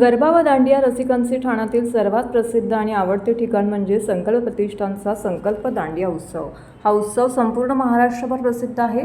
गरबा व दांडिया रसिकांचे ठाण्यातील सर्वात प्रसिद्ध आणि आवडते ठिकाण म्हणजे संकल्प प्रतिष्ठानचा संकल्प दांडिया उत्सव. हा उत्सव संपूर्ण महाराष्ट्रभर प्रसिद्ध आहे.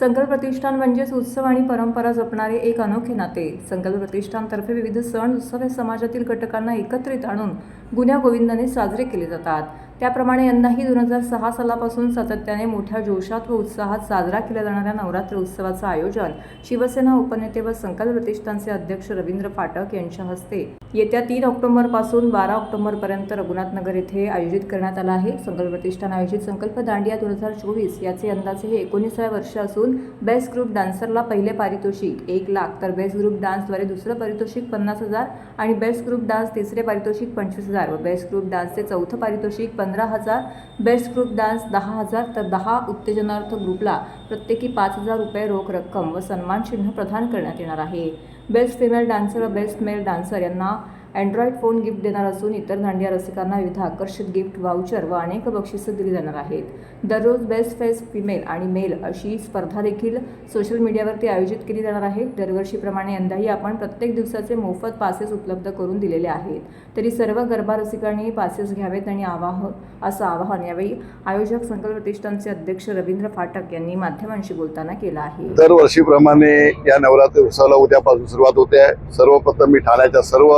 संकल्प प्रतिष्ठान म्हणजेच उत्सव आणि परंपरा जपणारे एक अनोखे नाते. संकल्प प्रतिष्ठानतर्फे विविध सण उत्सव हे समाजातील घटकांना एकत्रित आणून गुन्ह्या गोविंदाने साजरे केले जातात. त्याप्रमाणे यंदाही दोन हजार सहा सालापासून सातत्याने मोठ्या जोशात व उत्साहात साजरा केल्या जाणाऱ्या नवरात्र उत्सवाचं आयोजन शिवसेना उपनेते व संकल्प प्रतिष्ठानचे अध्यक्ष रवींद्र फाटक यांच्या हस्ते येत्या तीन ऑक्टोबरपासून बारा ऑक्टोबरपर्यंत रघुनाथनगर येथे आयोजित करण्यात आला आहे. संकल्प प्रतिष्ठान आयोजित संकल्प दांडिया दोन हजार चोवीस याचे अंदाजे हे एकोणीसाव्या वर्ष असून बेस्ट ग्रुप डान्सरला पहिले पारितोषिक एक लाख तर बेस्ट ग्रुप डान्सद्वारे दुसरं पारितोषिक पन्नास हजार आणि बेस्ट ग्रुप डान्स तिसरे पारितोषिक पंचवीस हजार व बेस्ट ग्रुप डान्सचे चौथं पारितोषिक पंधरा हजार बेस्ट ग्रुप डान्स दहा हजार तर दहा उत्तेजनार्थ ग्रुपला प्रत्येकी पाच हजार रुपये रोख रक्कम व सन्मान चिन्ह प्रदान करण्यात येणार आहे. बेस्ट फिमेल डान्सर व बेस्ट मेल डान्सर यांना अँड्रॉइड फोन गिफ्ट देणार असून इतर दांडिया रसिकांना विविध आकर्षित गिफ्ट वाउचर व अनेक बक्षिसं दिली जाणार आहेत. दररोज बेस्ट फेस फिमेल आणि मेल अशी स्पर्धा देखील सोशल मीडियावरती आयोजित केली जाणार आहे. दरवर्षीप्रमाणे यंदाही आपण प्रत्येक दिवसाचे मोफत पासेस उपलब्ध करून दिलेले आहेत. तरी सर्व गरबा रसिकांनी पासेस घ्यावेत आणि आवाह असं आवाहन यावेळी आयोजक संकल्प प्रतिष्ठानचे अध्यक्ष रवींद्र फाटक यांनी माध्यमांशी बोलताना केलं आहे. दरवर्षीप्रमाणे या नवरात्री उत्सवाला उद्यापासून सुरुवात होते आहे. सर्वप्रथम मी ठाण्याच्या सर्व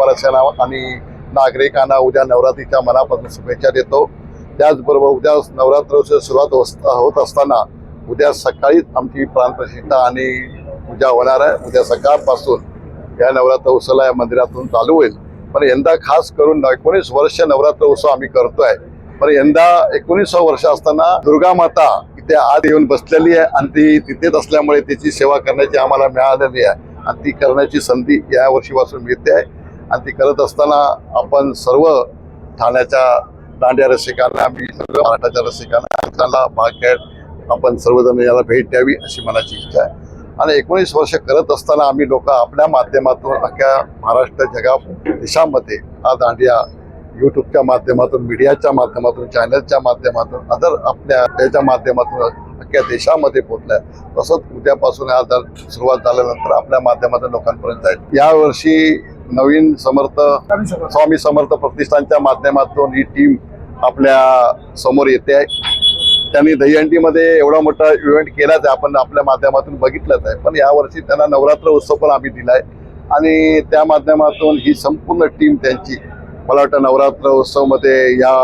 गरबारस्यांना आणि नागरिकांना उद्या नवरात्रीच्या मनापासून शुभेच्छा देतो. त्याचबरोबर उद्या नवरात्र उत्सव सुरुवात होत असताना उद्या सकाळीच आमची प्राणप्रतिष्ठा आणि पूजा होणार आहे. उद्या सकाळपासून या नवरात्र उत्सवाला या मंदिरातून चालू होईल. पण यंदा खास करून एकोणीस वर्ष नवरात्र उत्सव आम्ही करतोय. पण यंदा एकोणीसव वर्ष असताना दुर्गा माता इथे आत येऊन बसलेली आहे आणि ती तिथेच असल्यामुळे तिची सेवा करण्याची आम्हाला मिळालेली आहे. आणि ती करण्याची संधी या वर्षीपासून मिळते आहे. आणि ती करत असताना आपण सर्व ठाण्याच्या दांड्या रसिकांना मी सर्व महाराष्ट्राच्या रसिकांना त्यांना भाग घ्यायला आपण सर्वजण याला भेट द्यावी अशी मनाची इच्छा आहे. आणि एकोणीस वर्ष करत असताना आम्ही लोक आपल्या माध्यमातून अख्ख्या महाराष्ट्र जगा देशामध्ये हा दांडिया यूट्यूबच्या माध्यमातून मीडियाच्या माध्यमातून चॅनलच्या माध्यमातून अदर आपल्या त्याच्या माध्यमातून अख्ख्या देशामध्ये पोहोचलाय तसंच उद्यापासून हा सुरुवात झाल्यानंतर आपल्या माध्यमातून लोकांपर्यंत जाईल. यावर्षी नवीन समर्थ स्वामी समर्थ प्रतिष्ठानच्या माध्यमातून ही टीम आपल्यासमोर येते आहे. त्यांनी दहीहंडीमध्ये एवढा मोठा इव्हेंट केलाच आहे आपण आपल्या माध्यमातून बघितलंच आहे. पण यावर्षी त्यांना नवरात्र उत्सव पण आम्ही दिलाय आणि त्या माध्यमातून ही संपूर्ण टीम त्यांची मला वाटतं नवरात्र उत्सवमध्ये या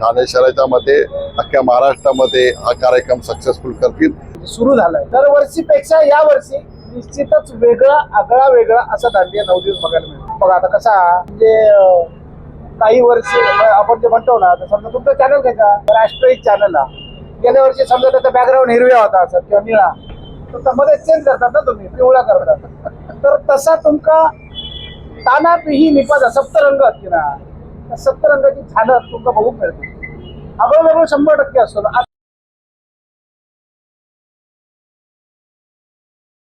ठाणे शहराच्या मध्ये अख्ख्या महाराष्ट्रामध्ये हा कार्यक्रम सक्सेसफुल करतील. सुरू झालाय. दरवर्षीपेक्षा या वर्षी निश्चितच वेगळा आगळा वेगळा असा दांडिया नऊ दिवस बघायला मिळतो बघा आता कसा म्हणजे काही वर्ष आपण जे म्हणतो ना तर समजा तुमचा चॅनल घ्यायचा राष्ट्रीय चॅनल हा गेल्या वर्षी समजा त्याचा बॅकग्राऊंड हिरव्या होता असं किंवा निळा. तर त्यामध्ये चेंज करतात ना तुम्ही पिवळा करतात. तर तसा तुमका ताना पिही निपादा सप्तरंग असते ना सप्तरंगाची झाडं तुमका बघून मिळते. अगोदर शंभर टक्के असतो. ना